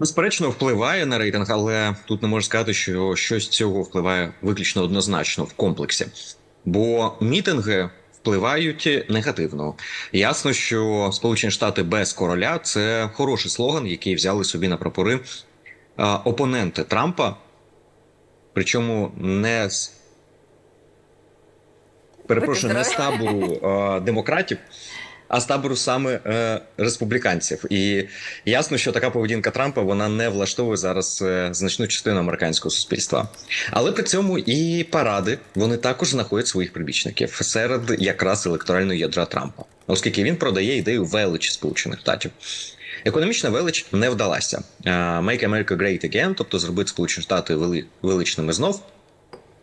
Безперечно, впливає на рейтинг, але тут не можна сказати, що щось цього впливає виключно однозначно в комплексі. Бо мітинги впливають негативно. Ясно, що Сполучені Штати без короля це хороший слоган, який взяли собі на прапори опоненти Трампа. Причому не з перепрошую, не з табору демократів, а з табору саме е, республіканців. І ясно, що така поведінка Трампа вона не влаштовує зараз е, значну частину американського суспільства. Але при цьому і паради вони також знаходять своїх прибічників серед якраз електорального ядра Трампа, оскільки він продає ідею величі Сполучених Штатів. Економічна велич не вдалася. Е, Make America Great Again, тобто зробити Сполучені Штати величними знов.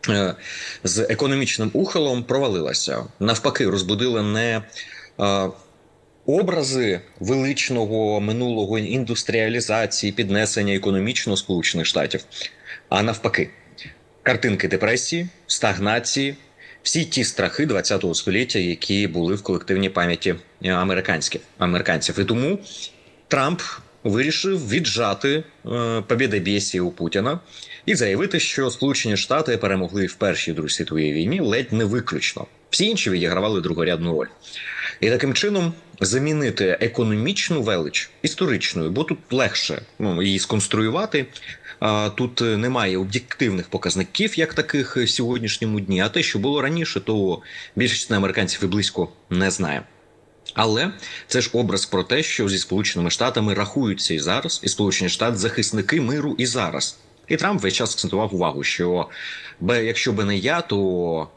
е, З економічним ухилом провалилася. Навпаки, розбудила не образи величного минулого індустріалізації, піднесення економічно Сполучених Штатів, а навпаки, картинки депресії, стагнації, всі ті страхи ХХ століття, які були в колективній пам'яті е, американських американців. І тому Трамп вирішив віджати е, побєдобєсія у Путіна і заявити, що Сполучені Штати перемогли в Першій Другій світовій війні ледь не виключно. Всі інші відігравали другорядну роль. І таким чином замінити економічну велич історичною, бо тут легше ну, її сконструювати. Тут е, немає об'єктивних показників, як таких е, сьогоднішньому дні. А те, що було раніше, то більшість американців і близько не знає. Але це ж образ про те, що зі Сполученими Штатами рахуються і зараз, і Сполучені Штати захисники миру і зараз. І Трамп весь час акцентував увагу, що якщо би не я, то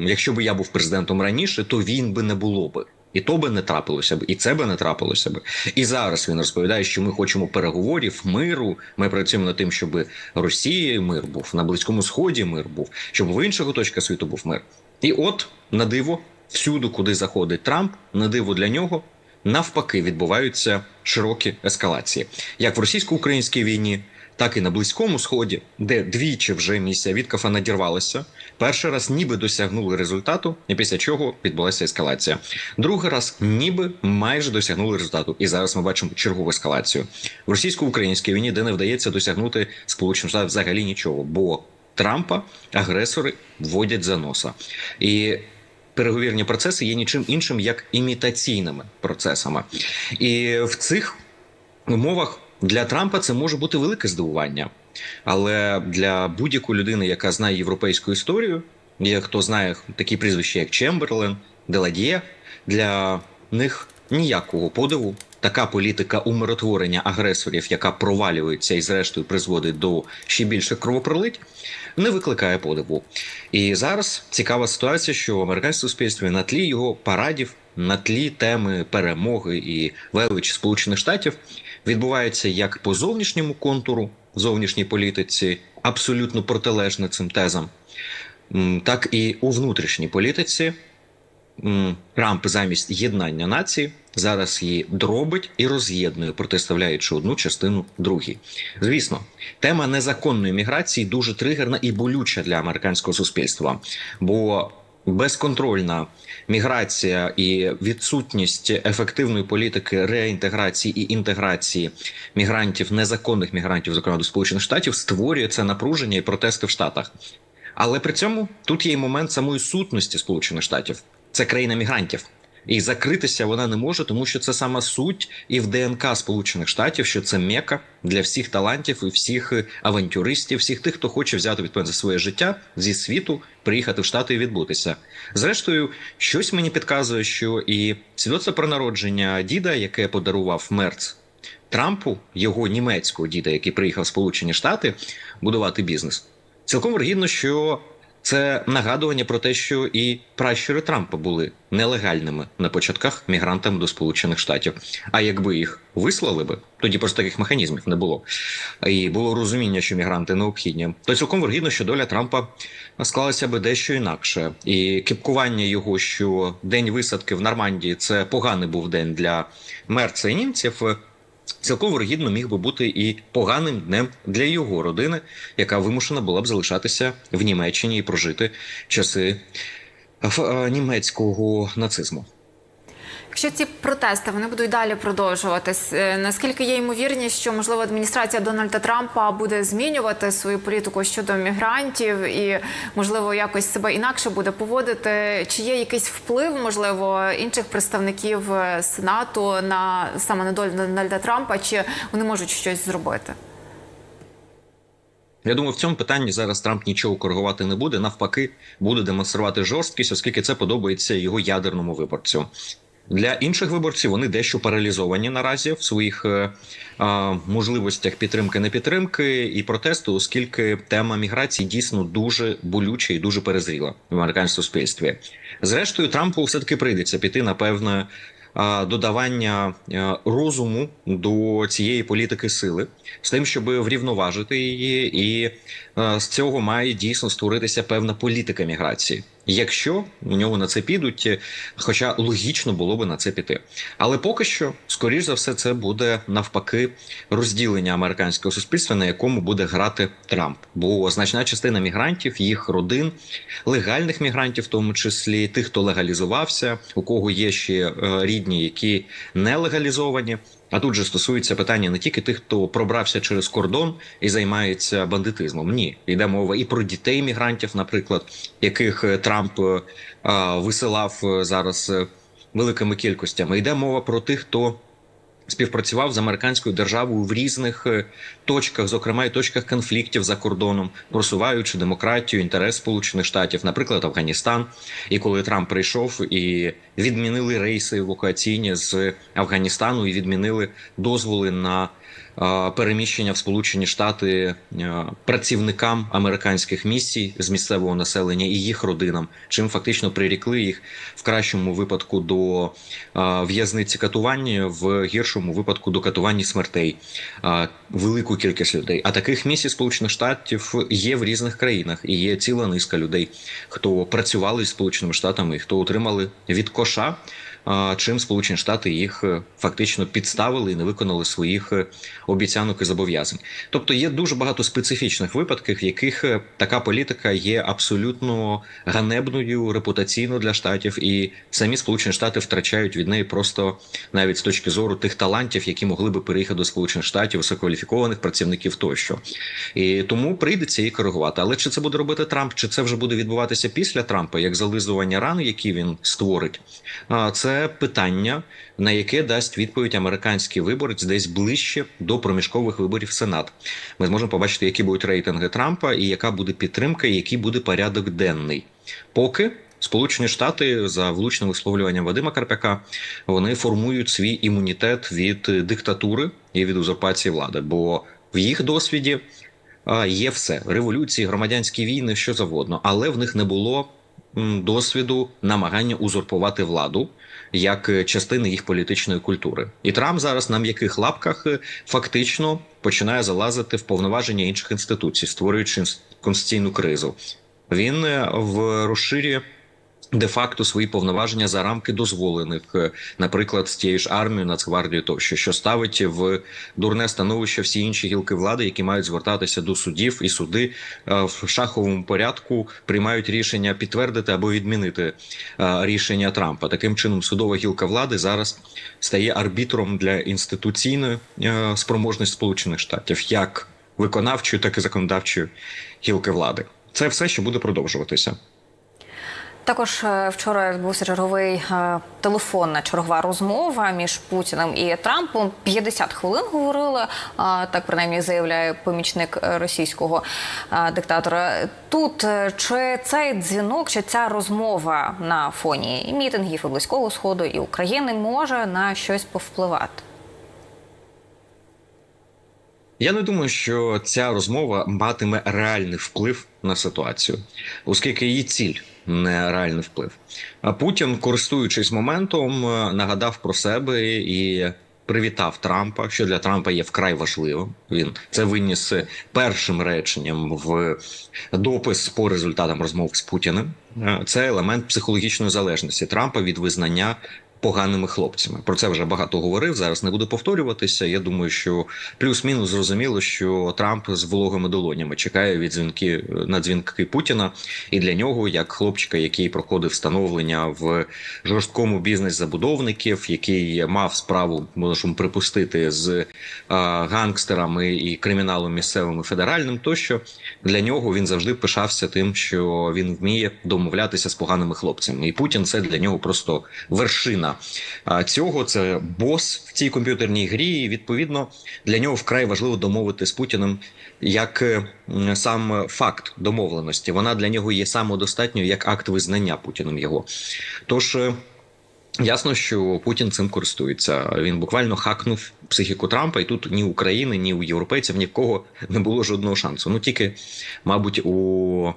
якщо би я був президентом раніше, то він би не було би. І то би не трапилося б, і це би не трапилося б. І зараз він розповідає, що ми хочемо переговорів, миру. Ми працюємо над тим, щоб Росії мир був, на Близькому Сході мир був, щоб в інших точках світу був мир. І от на диво, всюди, куди заходить Трамп, на диво для нього навпаки відбуваються широкі ескалації, як в російсько-українській війні, так і на Близькому Сході, де двічі вже місія Віткафа надірвалася. Перший раз ніби досягнули результату, і після чого відбулася ескалація. Другий раз ніби майже досягнули результату. І зараз ми бачимо чергову ескалацію в російсько-українській війні, де не вдається досягнути Сполучених Штатів взагалі нічого, бо Трампа агресори вводять за носа. І переговірні процеси є нічим іншим як імітаційними процесами. І в цих умовах для Трампа це може бути велике здивування. Але для будь-якої людини, яка знає європейську історію, є хто знає такі прізвища, як Чемберлен, Деладіє, для них ніякого подиву. Така політика умиротворення агресорів, яка провалюється і зрештою призводить до ще більших кровопролить, не викликає подиву. І зараз цікава ситуація, що в американському суспільстві на тлі його парадів, на тлі теми перемоги і величі Сполучених Штатів відбувається як по зовнішньому контуру зовнішній політиці, абсолютно протилежне цим тезам, так і у внутрішній політиці. Трамп замість єднання нації зараз її дробить і роз'єднує, протиставляючи одну частину другій. Звісно, тема незаконної міграції дуже тригерна і болюча для американського суспільства, бо безконтрольна міграція і відсутність ефективної політики реінтеграції і інтеграції мігрантів, незаконних мігрантів, зокрема до Сполучених Штатів, створює це напруження і протести в Штатах. Але при цьому тут є і момент самої сутності Сполучених Штатів. Це країна мігрантів. І закритися вона не може, тому що це сама суть і в ДНК Сполучених Штатів, що це мека для всіх талантів і всіх е, авантюристів, всіх тих, хто хоче взяти відповідь за своє життя зі світу, приїхати в Штати і відбутися. Зрештою, щось мені підказує, що і свідоцтво про народження діда, яке подарував Мерц Трампу, його німецького діда, який приїхав в Сполучені Штати будувати бізнес, цілком вергідно, що це нагадування про те, що і пращури Трампа були нелегальними на початках мігрантами до Сполучених Штатів. А якби їх вислали би, тоді просто таких механізмів не було. І було розуміння, що мігранти необхідні. То цілком вергідно, що доля Трампа склалася би дещо інакше. І кіпкування його, що день висадки в Нормандії це поганий був день для мерца і німців. Цілком вирогідно міг би бути і поганим днем для його родини, яка вимушена була б залишатися в Німеччині і прожити часи е, німецького нацизму. Якщо ці протести вони будуть далі продовжуватись, е, наскільки є ймовірність, що можливо адміністрація Дональда Трампа буде змінювати свою політику щодо мігрантів і можливо якось себе інакше буде поводити? Чи є якийсь вплив, можливо, інших представників е, сенату на саме на долю Дональда Трампа, чи вони можуть щось зробити? Я думаю, в цьому питанні зараз Трамп нічого коригувати не буде. Навпаки, буде демонструвати жорсткість, оскільки це подобається його ядерному виборцю. Для інших виборців вони дещо паралізовані наразі в своїх е, е, можливостях підтримки не підтримки і протесту, оскільки тема міграції дійсно дуже болюча і дуже перезріла в американському суспільстві. Зрештою, Трампу все таки прийдеться піти на певне додавання е, розуму до цієї політики сили з тим, щоб врівноважити її, і е, з цього має дійсно створитися певна політика міграції. Якщо у нього на це підуть, е, хоча логічно було би на це піти. Але поки що, скоріш за все, це буде навпаки розділення американського суспільства, на якому буде грати Трамп. Бо значна частина мігрантів, їх родин, легальних мігрантів, в тому числі тих, хто легалізувався, у кого є ще е, рідні, які не легалізовані. А тут же стосується питання не тільки тих, хто пробрався через кордон і займається бандитизмом. Ні, йде мова і про дітей мігрантів, наприклад, яких е, Трамп е, а, висилав е, зараз великими кількостями. Йде мова про тих, хто співпрацював з американською державою в різних точках, зокрема і точках конфліктів за кордоном, просуваючи демократію, інтерес Сполучених Штатів, наприклад, Афганістан. І коли Трамп прийшов і відмінили рейси евакуаційні з Афганістану і відмінили дозволи на переміщення в Сполучені Штати е, працівникам американських місій з місцевого населення і їх родинам, чим фактично прирікли їх в кращому випадку до в'язниці катування, в гіршому випадку до катувань і смертей велику кількість людей. А таких місій Сполучених Штатів є в різних країнах, і є ціла низка людей, хто працювали з Сполученими Штатами, хто отримали від kosza. Чим Сполучені Штати їх е, фактично підставили і не виконали своїх е, обіцянок і зобов'язань. Тобто є дуже багато специфічних випадків, в яких е, така політика є абсолютно ганебною репутаційно для штатів, і самі Сполучені Штати втрачають від неї просто навіть з точки зору тих талантів, які могли би переїхати до Сполучених Штатів, висококваліфікованих працівників тощо. І тому прийдеться її коригувати. Але чи це буде робити Трамп, чи це вже буде відбуватися після Трампа, як зализування ран, які він створить? А, Питання, на яке дасть відповідь американський виборець десь ближче до проміжкових виборів Сенат. Ми зможемо побачити, які будуть рейтинги Трампа, і яка буде підтримка, і який буде порядок денний. Поки Сполучені Штати за влучним висловлюванням Вадима Карпяка вони формують свій імунітет від диктатури і від узурпації влади, бо в їх досвіді є все: революції, громадянські війни, що завгодно, але в них не було досвіду намагання узурпувати владу як е, частини їх політичної культури. І Трамп зараз на м'яких лапках е, фактично починає залазити в повноваження інших інституцій, створюючи конституційну кризу. Він е, в розширює де-факто свої повноваження за рамки дозволених, е, наприклад, з тією ж армією, Нацгвардією тощо, що ставить в дурне становище всі інші гілки влади, які мають звертатися до судів, і суди е, в шаховому порядку приймають рішення підтвердити або відмінити е, рішення Трампа. Таким чином, судова гілка влади зараз стає арбітром для інституційної спроможності Сполучених Штатів, як виконавчої, так і законодавчої гілки влади. Це все, що буде продовжуватися. Також е, вчора відбувся черговий е, телефонна чергова розмова між Путіним і Трампом. 50 хвилин говорили. е, Так принаймні заявляє помічник російського диктатора. Тут чи цей дзвінок, чи ця розмова на фоні і мітингів і близького сходу і України може на щось повпливати? Я не думаю, що ця розмова матиме реальний вплив на ситуацію, оскільки її ціль не реальний вплив. А Путін, користуючись моментом, е, нагадав про себе і привітав Трампа, що для Трампа є вкрай важливим. Він це виніс першим реченням в допис по результатам розмов з Путіним. Е, Це елемент психологічної залежності Трампа від визнання поганими хлопцями. Про це вже багато говорив. Зараз не буду повторюватися. Я думаю, що плюс-мінус зрозуміло, що Трамп з вологими долонями чекає від дзвінки на дзвінки Путіна, і для нього, як хлопчика, який проходив становлення в жорсткому бізнес забудовників, який мав справу, можемо припустити, з а, гангстерами і криміналом місцевим і федеральним, тощо для нього він завжди пишався тим, що він вміє домовлятися з поганими хлопцями, і Путін це для нього просто вершина цього. Це бос в цій комп'ютерній грі. І відповідно для нього вкрай важливо домовити з Путіним як е, сам факт домовленості. Вона для нього є самодостатньою як акт визнання Путіним його. Тож. е, Ясно, що Путін цим користується. Він буквально хакнув психіку Трампа, і тут ні України, ні у європейців, ні в кого не було жодного шансу. Ну тільки, мабуть, у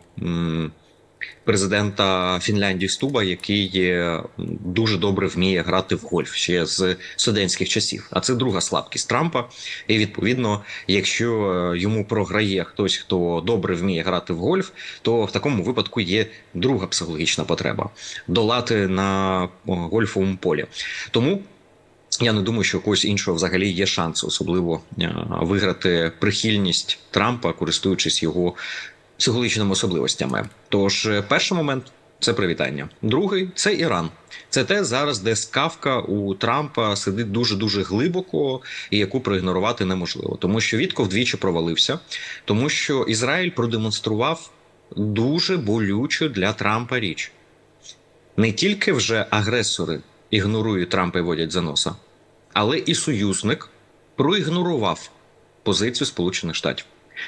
президента Фінляндії Стуба, який дуже добре вміє грати в гольф ще з студентських часів. А це друга слабкість Трампа. І відповідно, якщо е, йому програє хтось, хто добре вміє грати в гольф, то в такому випадку є друга психологічна потреба долати на гольфовому полі. Тому. Я не думаю, що у когось іншого взагалі є шанс, особливо е, виграти прихильність Трампа, користуючись його психологічними особливостями. Тож, е, перший момент це привітання. Другий це Іран. Це те зараз, де скавка у Трампа сидить дуже дуже глибоко, і яку проігнорувати неможливо, тому що Вітков двічі провалився, тому що Ізраїль продемонстрував дуже болючу для Трампа річ. Не тільки вже агресори ігнорують Трампа і водять за носа, але і союзник проігнорував позицію Сполучених Штатів.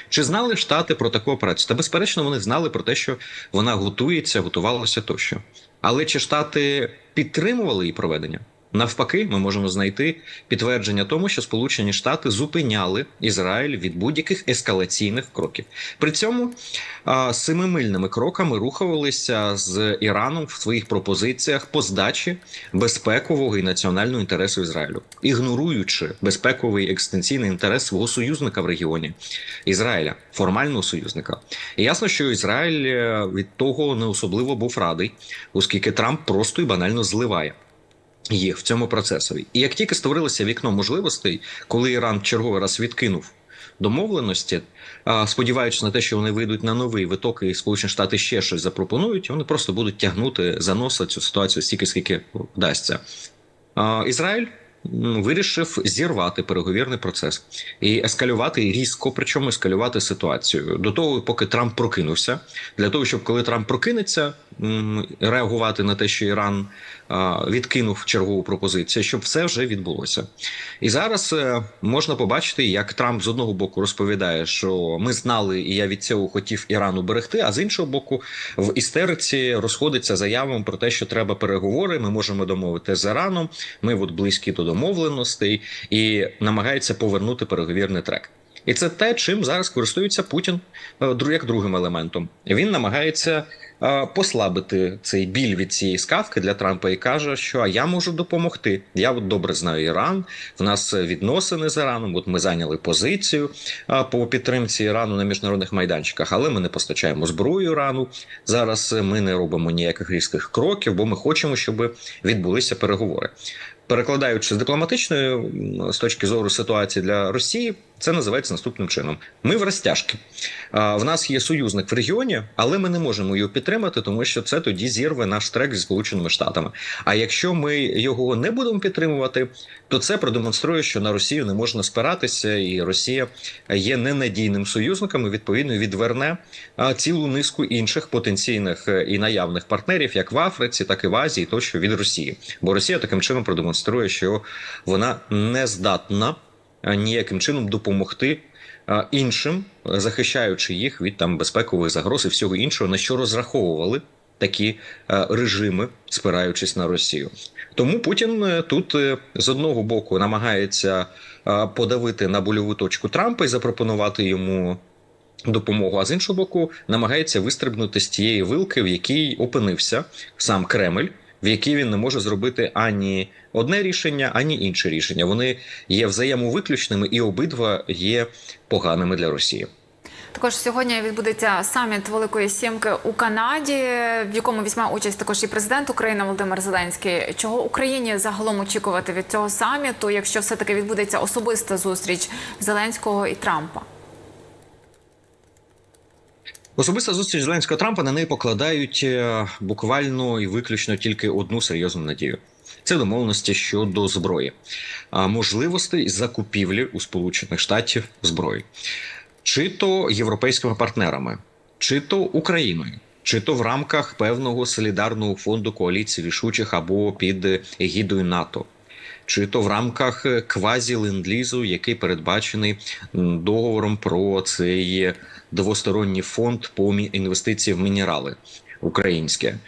Чи знали Штати про таку операцію? Та безперечно, вони знали про те, що вона готується, готувалася тощо. Але чи Штати підтримували її проведення? Навпаки, ми можемо знайти підтвердження тому, що Сполучені Штати зупиняли Ізраїль від будь-яких ескалаційних кроків. При цьому семимильними кроками рухалися з Іраном в своїх пропозиціях по здачі безпекового і національного інтересу Ізраїлю, ігноруючи безпековий екстенційний інтерес свого союзника в регіоні Ізраїля, формального союзника. І ясно, що Ізраїль е, від того не особливо був радий, оскільки Трамп просто і банально зливає їх в цьому процесові. І як тільки створилося вікно можливостей, коли Іран черговий раз відкинув домовленості, сподіваючись на те, що вони вийдуть на новий виток, і Сполучені Штати ще щось запропонують, вони просто будуть тягнути за носа цю ситуацію стільки, скільки вдасться. Ізраїль вирішив зірвати переговірний процес і ескалювати різко, причому ескалювати ситуацію до того, поки Трамп прокинувся, для того, щоб коли Трамп прокинеться, реагувати на те, що Іран відкинув чергову пропозицію, щоб все вже відбулося. І зараз е, можна побачити, як Трамп з одного боку розповідає, що ми знали, і я від цього хотів Ірану берегти. А з іншого боку, в істериці розходиться заявами про те, що треба переговори. Ми можемо домовити з Іраном. Ми от близькі до домовленостей, і намагається повернути переговірний трек. І це те, чим зараз користується Путін е, як другим елементом. Він намагається е, послабити цей біль від цієї скавки для Трампа і каже, що а я можу допомогти. Я от добре знаю Іран. В нас відносини з Іраном. От ми зайняли позицію по підтримці Ірану на міжнародних майданчиках, але ми не постачаємо зброю Ірану. Зараз ми не робимо ніяких різких кроків, бо ми хочемо, щоб відбулися переговори. Перекладаючи з дипломатичної з точки зору ситуації для Росії, це називається наступним чином: ми в розтяжки. А, В нас є союзник в регіоні, але ми не можемо його підтримати, тому що це тоді зірве наш трек зі Сполученими Штатами. А якщо ми його не будемо підтримувати, то це продемонструє, що на Росію не можна спиратися, і Росія є ненадійним союзником. і, Відповідно, відверне цілу низку інших потенційних е, і наявних партнерів, як в Африці, так і в Азії, тощо від Росії. Бо Росія таким чином продемонструє, що вона не здатна ніяким чином допомогти іншим, е, захищаючи їх від там безпекових загроз і всього іншого, на що розраховували такі е, режими, спираючись на Росію. Тому Путін е, тут е, з одного боку намагається е, подавити на больову точку Трампа і запропонувати йому. Допомогу, а з іншого боку, намагається вистрибнути з тієї вилки, в якій опинився сам Кремль, в якій він не може зробити ані одне рішення, ані інше рішення. Вони є взаємовиключними і обидва є поганими для Росії. Також сьогодні відбудеться саміт Великої Сімки у Канаді, в якому візьме участь також і президент України Володимир Зеленський. Чого Україні загалом очікувати від цього саміту, якщо все таки відбудеться особиста зустріч Зеленського і Трампа? Особиста зустріч Зеленського Трампа на неї покладають е, буквально і виключно тільки одну серйозну надію. Це домовленості щодо зброї, можливостей закупівлі у Сполучених Штатів зброї, чи то європейськими партнерами, чи то Україною, чи то в рамках певного солідарного фонду коаліції рішучих або під егідою НАТО. Чи то в рамках квазі лендлізу, який передбачений договором про цей двосторонній фонд по інвестиції в мінерали українське.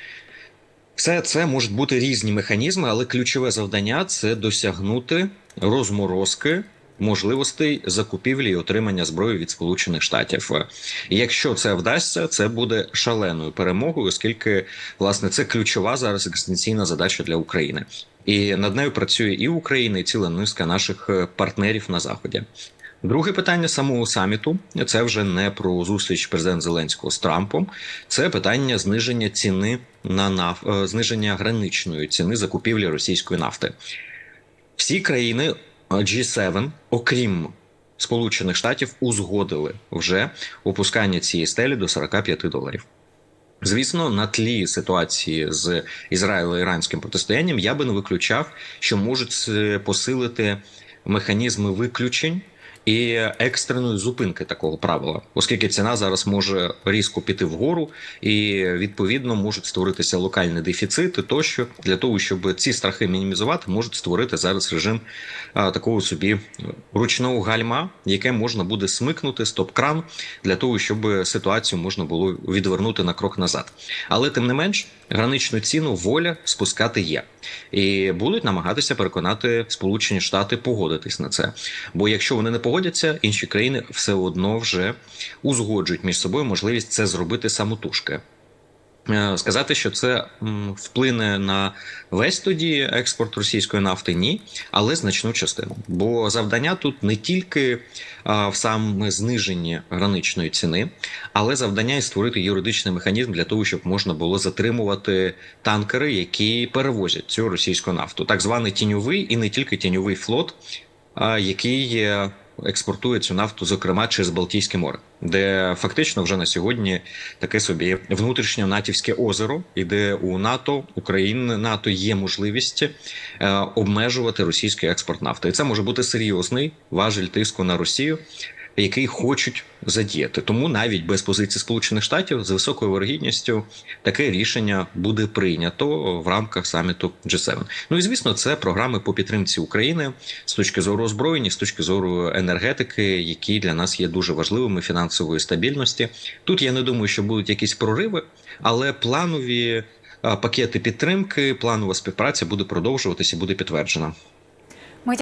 Все це можуть бути різні механізми, але ключове завдання це досягнути розморозки можливостей закупівлі і отримання зброї від Сполучених Штатів. Якщо це вдасться, це буде шаленою перемогою, оскільки власне це ключова зараз екзистенційна задача для України. І над нею працює і Україна, і ціла низка наших е, партнерів на заході. Друге питання самого саміту це вже не про зустріч президента Зеленського з Трампом, це питання зниження ціни на наф... е, зниження граничної ціни закупівлі російської нафти. Всі країни е, G7, окрім Сполучених Штатів, узгодили вже опускання цієї стелі до 45 доларів. Звісно, на тлі ситуації з ізраїло-іранським протистоянням я би не виключав, що можуть е, посилити механізми виключень і екстреної зупинки такого правила, оскільки ціна зараз може різко піти вгору, і відповідно можуть створитися локальні дефіцити. Тощо для того, щоб ці страхи мінімізувати, можуть створити зараз режим такого собі ручного гальма, яке можна буде смикнути стоп-кран для того, щоб ситуацію можна було відвернути на крок назад. Але тим не менш, граничну ціну воля спускати є, і будуть намагатися переконати Сполучені Штати погодитись на це. Бо якщо вони не погодяться, інші країни все одно вже узгоджують між собою можливість це зробити самотужки. Е, Сказати, що це вплине на весь тоді експорт російської нафти, ні, але значну частину. Бо завдання тут не тільки в саме зниженні граничної ціни, але завдання і створити юридичний механізм для того, щоб можна було затримувати танкери, які перевозять цю російську нафту, так званий тіньовий і не тільки тіньовий флот, який експортує цю нафту, зокрема через Балтійське море, де фактично вже на сьогодні таке собі внутрішнє натівське озеро, і де у НАТО України НАТО є можливість е, обмежувати російський експорт нафти. І це може бути серйозний важель тиску на Росію. Який хочуть задіяти, тому навіть без позиції Сполучених Штатів з високою вирогідністю таке рішення буде прийнято в рамках саміту G7. Ну і звісно, це програми по підтримці України з точки зору озброєння, з точки зору енергетики, які для нас є дуже важливими фінансової стабільності. Тут я не думаю, що будуть якісь прориви, але планові пакети підтримки, планова співпраця буде продовжуватися буде підтверджена.